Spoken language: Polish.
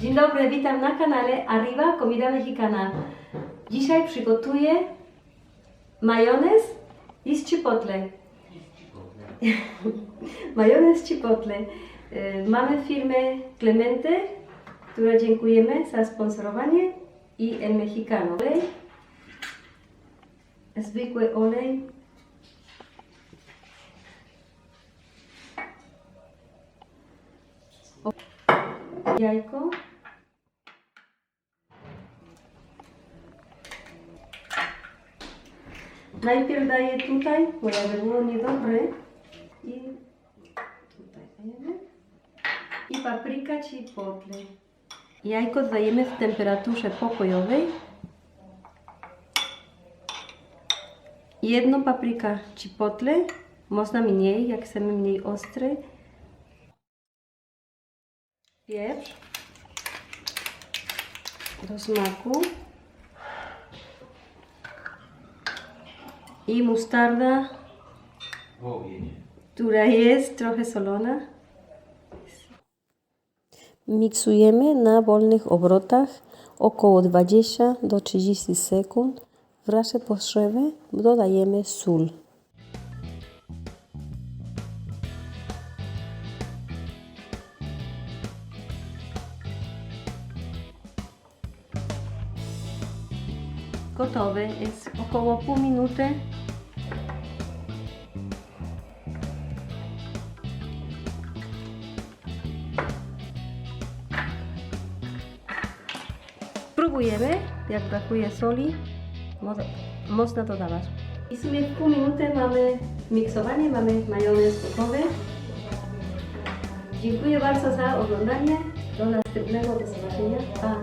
Dzień dobry, witam na kanale Arriba Comida Mexicana. Dzisiaj przygotuję majonez i z chipotle. majonez chipotle. Y, Mamy firmę Clemente, która dziękujemy za sponsorowanie i El Mexicano. Olej, zwykły olej. Jajko. Najpierw daję tutaj, bo jakby było niedobre. I tutaj dajemy. I papryka chipotle. Jajko dajemy w temperaturze pokojowej. Jedno papryka chipotle. Można mniej, jak chcemy mniej ostry. Pieprz. Do smaku. I mustarda, która jest trochę solona. Miksujemy na wolnych obrotach około 20 do 30 sekund. W razie potrzeby dodajemy sól. Gotowe jest około pół minuty. Spróbujemy, jak brakuje soli, mo- można dodawać. I w sumie w pół minuty mamy miksowanie, mamy majonez gotowy. Dziękuję bardzo za oglądanie. Do następnego, do zobaczenia. Pa!